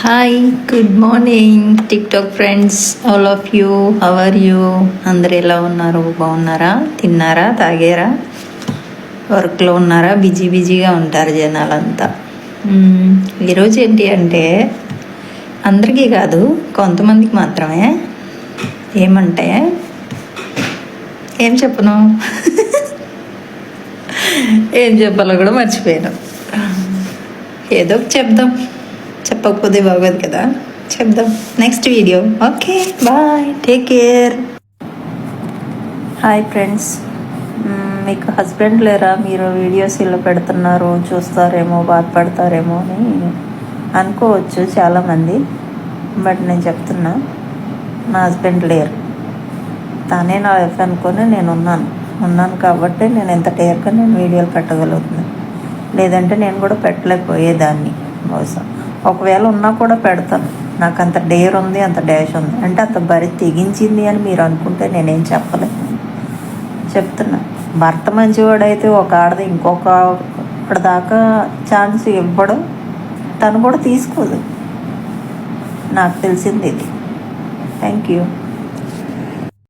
Hi good morning TikTok friends all of you how are you అందరు ఎలా ఉన్నారు? బాగున్నారా? తిన్నారా? తాగారా? వర్క్లో ఉన్నారా? బిజీ బిజీగా ఉంటారు జనాలంతా. ఈరోజు ఏంటి అంటే అందరికీ కాదు కొంతమందికి మాత్రమే. ఏమంటే ఏం చెప్పను? ఏం చెప్పాలో కూడా మర్చిపోయాను. ఏదో చెప్దాం. చెప్పకపోతే బాగోదు కదా? చెప్దాం. Next video okay bye take care hi friends మీకు హస్బెండ్ లేరా? మీరు వీడియోస్ ఇలా పెడుతున్నారు చూస్తారేమో బాధపడతారేమో అని అనుకోవచ్చు చాలామంది. బట్ నేను చెప్తున్నా నా హస్బెండ్ లేరు. తానే నా వైఫ్ అనుకొని నేను ఉన్నాను. ఉన్నాను కాబట్టి నేను ఎంత టేర్గా నేను వీడియోలు పెట్టగలుగుతున్నాను లేదంటే నేను కూడా పెట్టలేకపోయేదాన్ని బహుశా. ఒకవేళ ఉన్నా కూడా పెడతాను. నాకు అంత డేర్ ఉంది అంత డాష్ ఉంది. అంటే అంత బరి తెగించింది అని మీరు అనుకుంటే నేనేం చెప్పలేను. చెప్తున్నా. భర్త మంచివాడైతే ఒక ఆడది ఇంకొక ఒకటి దాకా ఛాన్స్ ఇవ్వడం తను కూడా తీసుకోదు. నాకు తెలిసింది ఇది. Thank you